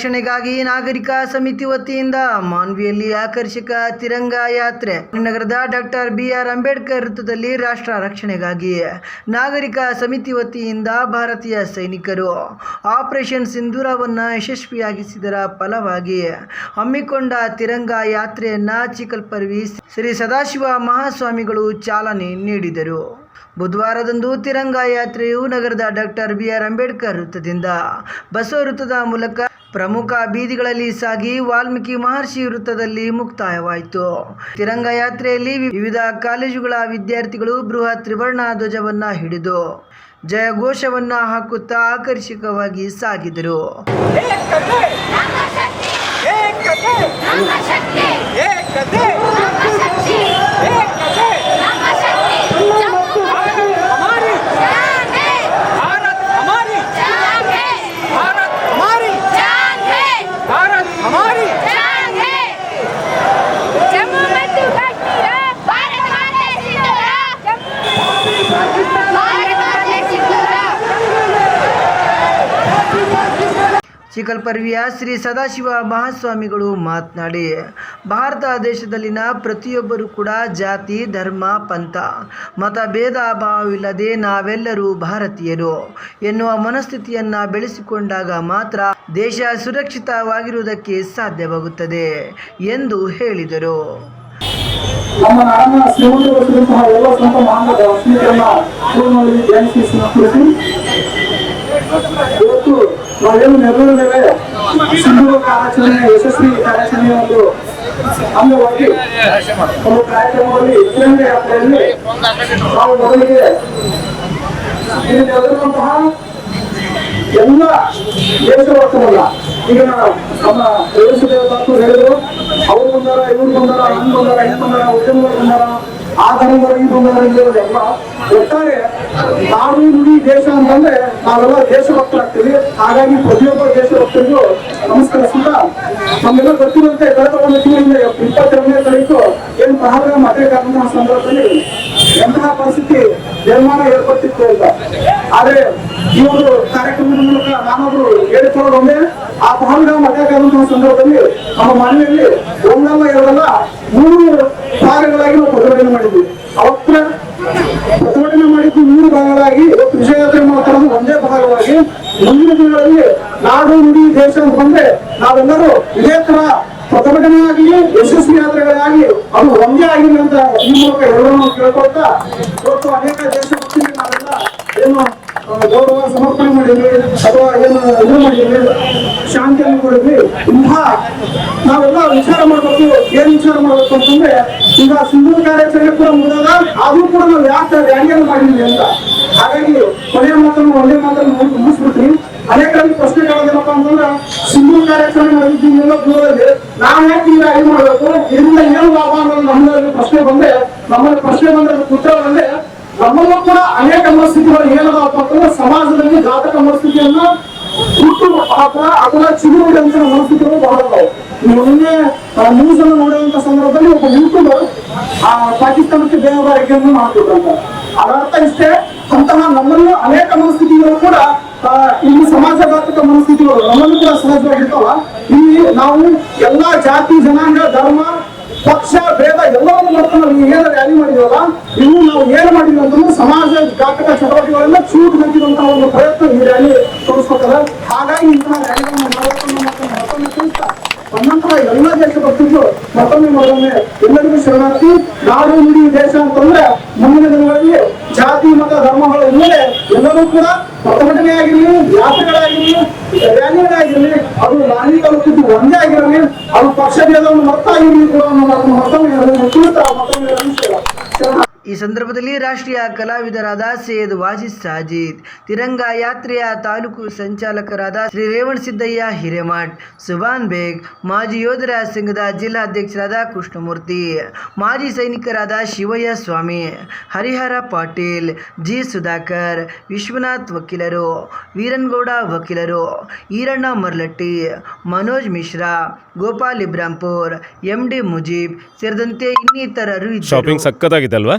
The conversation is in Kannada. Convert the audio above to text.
ರಕ್ಷಣೆಗಾಗಿ ನಾಗರಿಕ ಸಮಿತಿ ವತಿಯಿಂದ ಮಾನ್ವಿಯಲ್ಲಿ ಆಕರ್ಷಕ ತಿರಂಗ ಯಾತ್ರೆ. ನಗರದ ಡಾಕ್ಟರ್ ಬಿ ಆರ್ ಅಂಬೇಡ್ಕರ್ ವೃತ್ತದಲ್ಲಿ ರಾಷ್ಟ್ರ ರಕ್ಷಣೆಗಾಗಿ ನಾಗರಿಕ ಸಮಿತಿ ವತಿಯಿಂದ ಭಾರತೀಯ ಸೈನಿಕರು ಆಪರೇಷನ್ ಸಿಂಧೂರವನ್ನು ಯಶಸ್ವಿಯಾಗಿಸಿದರ ಫಲವಾಗಿ ಹಮ್ಮಿಕೊಂಡ ತಿರಂಗ ಯಾತ್ರೆಯನ್ನ ಚಿಕಲ್ಪರ್ವಿ ಶ್ರೀ ಸದಾಶಿವ ಮಹಾಸ್ವಾಮಿಗಳು ಚಾಲನೆ ನೀಡಿದರು. ಬುಧವಾರದಂದು ತಿರಂಗ ಯಾತ್ರೆಯು ನಗರದ ಡಾಕ್ಟರ್ ಬಿ ಆರ್ ಅಂಬೇಡ್ಕರ್ ವೃತ್ತದಿಂದ ಬಸವ ವೃತ್ತದ ಮೂಲಕ ಪ್ರಮುಖ ಬೀದಿಗಳಲ್ಲಿ ಸಾಗಿ ವಾಲ್ಮೀಕಿ ಮಹರ್ಷಿ ವೃತ್ತದಲ್ಲಿ ಮುಕ್ತಾಯವಾಯಿತು. ತಿರಂಗ ಯಾತ್ರೆಯಲ್ಲಿ ವಿವಿಧ ಕಾಲೇಜುಗಳ ವಿದ್ಯಾರ್ಥಿಗಳು ಬೃಹತ್ ತ್ರಿವರ್ಣ ಧ್ವಜವನ್ನ ಹಿಡಿದು ಜಯಘೋಷವನ್ನ ಹಾಕುತ್ತಾ ಆಕರ್ಷಕವಾಗಿ ಸಾಗಿದರು. ಏಕತೆ! ಚಿಕಲ್ಪರ್ವಿಯ ಶ್ರೀ ಸದಾಶಿವ ಮಹಾಸ್ವಾಮಿಗಳು ಮಾತನಾಡಿ, ಭಾರತ ದೇಶದಲ್ಲಿನ ಪ್ರತಿಯೊಬ್ಬರೂ ಕೂಡ ಜಾತಿ, ಧರ್ಮ, ಪಂಥ, ಮತ ಭೇದ ಭಾವವಿಲ್ಲದೆ ನಾವೆಲ್ಲರೂ ಭಾರತೀಯರು ಎನ್ನುವ ಮನಸ್ಥಿತಿಯನ್ನು ಬೆಳೆಸಿಕೊಂಡಾಗ ಮಾತ್ರ ದೇಶ ಸುರಕ್ಷಿತವಾಗಿರುವುದಕ್ಕೆ ಸಾಧ್ಯವಾಗುತ್ತದೆ ಎಂದು ಹೇಳಿದರು. ನಾವೇನು ನೆರವೇರಿದ್ದೇವೆ ಸಿಂಧು ಕಾರ್ಯಾಚರಣೆ ಯಶಸ್ವಿ ಕಾರ್ಯಾಚರಣೆಯ ಒಂದು ಅಂಗವಾಗಿ ಒಂದು ಕಾರ್ಯಕ್ರಮದಲ್ಲಿ ತಿರಂಗ ಯಾತ್ರೆಯಲ್ಲಿ ನಾವು ಮೊದಲಿಗೆ ಇಲ್ಲಿ ನೆರೆದಿರುವಂತಹ ಎಲ್ಲ ದೇಶವಾಸವಲ್ಲ ಈಗ ನಮ್ಮ ದೇವತಾಕು ಹೇಳಿದ್ರು. ಅವ್ರು ಬಂದಾರ, ಇವ್ರು ಬಂದಾರ ಹಂಗ್ ಬಂದಾರ ಹೆಂಗ್ ಬಂದಾರ ಉದ್ಯಮಗಳು ಬಂದಾರ. ಆ ಇದು ಇರೋದೆಲ್ಲ ಒಟ್ಟಾರೆ ನಾಡು ನುಡಿ ದೇಶ ಅಂತಂದ್ರೆ ನಾವೆಲ್ಲ ದೇಶಭಕ್ತರಾಗ್ತೀವಿ. ಹಾಗಾಗಿ ಪ್ರತಿಯೊಬ್ಬ ದೇಶಭಕ್ತರಿಗೂ ನಮಸ್ಕರಿಸುತ್ತಾ ನಮ್ಮೆಲ್ಲ ಗೊತ್ತಿರುವಂತೆ ಕಳೆದ ಒಂದು ತಿಂಗಳಿಂದ ಇಪ್ಪತ್ತೆರಡನೇ ತಾರೀಕು ಏನು ಪಹಲ್ಗಾಮ್ ಅಟ್ಯಾಕ್ ಆದಂತಹ ಸಂದರ್ಭದಲ್ಲಿ ಎಂತಹ ಪರಿಸ್ಥಿತಿ ನಿರ್ಮಾಣ ಏರ್ಪಟ್ಟಿತ್ತು ಅಂತ. ಆದ್ರೆ ಈ ಒಂದು ಕಾರ್ಯಕ್ರಮದ ಮೂಲಕ ನಾನೊಬ್ರು ಹೇಳಿಕೊಳ್ಳೋದು ಒಂದೇ ಆ ಪಹಲ್ಗಾಮ್ ಅಟ್ಯಾಕ್ ಆದಂತಹ ಸಂದರ್ಭದಲ್ಲಿ ನಮ್ಮ ಮನೆಯಲ್ಲಿ ಒಂದಲ್ಲ ಎರಡಲ್ಲ ಮೂರು ಭಾಗಗಳಾಗಿ ನಾವು ಪ್ರತಿಭಟನೆ ಮಾಡಿದ್ವಿ. ಅವತ್ತ ಪ್ರತಿಭಟನೆ ಮಾಡಿದ್ದು ಮೂರು ಭಾಗಗಳಾಗಿ ಇವತ್ತು ಮಾಡ್ತಾರದು ಒಂದೇ ಭಾಗವಾಗಿ ಮುಂದಿನ ದಿನಗಳಲ್ಲಿ ನಾಡು, ನುಡಿ ದೇಶ ಅಂತ ನಾವೆಲ್ಲರೂ ಇದೇ ತರ ಪ್ರತಿಭಟನೆ ಆಗಲಿ ಯಶಸ್ವಿ ಯಾತ್ರೆಗಳಾಗಿ ಅದು ಒಂದೇ ಆಗಿಲ್ಲ ಅಂತ ಈ ಮೂಲಕ ಎಲ್ಲರನ್ನು ಕೇಳ್ಕೊಳ್ತಾ ಇವತ್ತು ಅನೇಕ ದೇಶಭಕ್ತಿಗೆ ನಾವೆಲ್ಲ ಏನು ಗೌರವ ಸಮರ್ಪಣೆ ಮಾಡಿದ್ವಿ ಅಥವಾ ಏನು ಇದು ಮಾಡಿದ್ವಿ ಶಾಂತಿಯನ್ನು ಕೊಡಿದ್ವಿ ಇಂಥ ನಾವೆಲ್ಲ ವಿಚಾರ ಮಾಡಬೇಕು. ಏನ್ ವಿಚಾರ ಮಾಡಬೇಕು ಅಂತಂದ್ರೆ, ಈಗ ಸಿಂಧು ಕಾರ್ಯಾಚರಣೆ ಕೂಡ ಮುಗಿದಾಗ ಅದು ಕೂಡ ನಾವು ಯಾಕೆ ರ್ಯಾಲಿಯನ್ನು ಮಾಡಿದ್ವಿ ಅಂತ. ಹಾಗಾಗಿ ಕೊನೆಯ ಮಾತನ್ನು ಒಂದೇ ಮಾತನ್ನು ಮುಗಿಸ್ಬಿಟ್ರಿ ಅನೇಕರಲ್ಲಿ ಪ್ರಶ್ನೆ ಕೇಳೋದೇನಪ್ಪ ಅಂತಂದ್ರೆ ಸಿಂಧು ಕಾರ್ಯಾಚರಣೆ ಮಾಡಿದ್ದೀವಿ ಎಲ್ಲ ನಾವು ಯಾಕೆ ಈಗ ಏನ್ ಮಾಡಬೇಕು? ಇದರಿಂದ ಏನು ಲಾಭ ಅನ್ನೋದು ನಮ್ಮಲ್ಲಿ ಪ್ರಶ್ನೆ ಬಂದ್ರೆ, ನಮ್ಮಲ್ಲಿ ಪ್ರಶ್ನೆ ಬಂದ್ರೆ ಉತ್ತರ ನಮ್ಮಲ್ಲೂ ಕೂಡ ಅನೇಕ ಮನಸ್ಥಿತಿಗಳು ಏನದಪ್ಪ ಅಂತಂದ್ರೆ ಸಮಾಜದಲ್ಲಿ ಜಾತಕ ಮನಸ್ಥಿತಿಯನ್ನ ಹುಟ್ಟು ಅಥವಾ ಅದನ್ನ ಚಿಗುರುವಂತ ಮನಸ್ಥಿತಿಗಳು ಬಹಳ ಮೊನ್ನೆ ನ್ಯೂಸ್ ಅನ್ನು ನೋಡುವಂತ ಸಂದರ್ಭದಲ್ಲಿ ಒಬ್ಬ ಯೂಟ್ಯೂಬರ್ ಆ, ಪಾಕಿಸ್ತಾನಕ್ಕೆ ಬೇಹುಗಾರಿಕೆಯನ್ನು ಮಾಡ್ತಿದ್ರಂತ ಅದರ ಅರ್ಥ ಇಷ್ಟೇ, ಅಂತಹ ನಮ್ಮಲ್ಲೂ ಅನೇಕ ಮನಸ್ಥಿತಿಗಳು ಕೂಡ ಇಲ್ಲಿ ಸಮಾಜಘಾತಕ ಮನಸ್ಥಿತಿಗಳು ನಮ್ಮಲ್ಲೂ ಕೂಡ ಸಹಜವಾಗಿರ್ತಾವ. ಇಲ್ಲಿ ನಾವು ಎಲ್ಲಾ ಜಾತಿ, ಜನಾಂಗ, ಧರ್ಮ ಪಕ್ಷ, ಭೇದ ಎಲ್ಲವನ್ನು ಮಾಡ್ಕೊಂಡು ನಾವು ಏನು ರ್ಯಾಲಿ ಮಾಡಿದ್ವಲ್ಲ, ಇನ್ನು ನಾವು ಏನು ಮಾಡಿದ್ವಿ ಅಂತಂದ್ರೆ ಸಮಾಜ ಘಾತಕ ಚಟುವಟಿಕೆಗಳೆಲ್ಲ ಚೂಟ್ ಹಾಕಿರುವಂತಹ ಒಂದು ಪ್ರಯತ್ನ ಈ ರ್ಯಾಲಿ ತೋರಿಸ್ಕೊತದ ಹಾಗಾಗಿ ಇಂತಹ ರ್ಯಾಲಿಗಳನ್ನು ಮಾತನ್ನು ಮತ್ತೊಮ್ಮೆ ತಿಳಿಸ್ತಾ ಎಲ್ಲ ದೇಶಭಕ್ತಿಗಳು ಮತ್ತೊಮ್ಮೆ ಮತ್ತೊಮ್ಮೆ ಎಲ್ಲರಿಗೂ ಶರಣಾರ್ಥಿ. ನಾಡು, ನುಡಿ, ದೇಶ ಅಂತಂದ್ರೆ ಮುಂದಿನ ದಿನಗಳಲ್ಲಿ ಜಾತಿ, ಮತ ಧರ್ಮಗಳು ಎಲ್ಲರೂ ಕೂಡ ಪ್ರತಿಭಟನೆ ಆಗಿರಲಿ ಯಾತ್ರೆಗಳಾಗಿರಲಿ ರ್ಯಾಲಿಗಳಾಗಿರಲಿ ಅದು ನಾನಿ ತಲುಪಿದ್ದು ಒಂದೇ ಆಗಿರಲಿ, ಅದು ಪಕ್ಷ ಭೇದವನ್ನು ಮತ್ತಾಗಿರಲಿ ಕೂಡ ಮತ್ತೊಮ್ಮೆ ಮತ್ತೊಮ್ಮೆ ಈ ಸಂದರ್ಭದಲ್ಲಿ ರಾಷ್ಟ್ರೀಯ ಕಲಾವಿದರಾದ ಸೈಯದ್ ವಾಜಿದ್ ಸಾಜಿದ್, ತಿರಂಗ ಯಾತ್ರೆಯ ತಾಲೂಕು ಸಂಚಾಲಕರಾದ ಶ್ರೀ ರೇವಣ್ ಸಿದ್ದಯ್ಯ ಹಿರೇಮಠ್, ಸುಭಾನ್ ಬೇಗ್, ಮಾಜಿ ಯೋಧರ ಸಂಘದ ಜಿಲ್ಲಾಧ್ಯಕ್ಷರಾದ ಕೃಷ್ಣಮೂರ್ತಿ, ಮಾಜಿ ಸೈನಿಕರಾದ ಶಿವಯ್ಯ ಸ್ವಾಮಿ, ಹರಿಹರ ಪಾಟೀಲ್, ಜಿ ಸುಧಾಕರ್, ವಿಶ್ವನಾಥ್ ವಕೀಲರು, ವೀರನ್ಗೌಡ ವಕೀಲರು, ಈರಣ್ಣ ಮರ್ಲಟ್ಟಿ, ಮನೋಜ್ ಮಿಶ್ರಾ, ಗೋಪಾಲ್ ಇಬ್ರಾಂಪುರ್, ಎಂ ಡಿ ಮುಜೀಬ್ ಸೇರಿದಂತೆ ಇನ್ನಿತರರು. ಶಾಪಿಂಗ್ ಸಕ್ಕತ್ತಾಗಿದೆ ಅಲ್ವಾ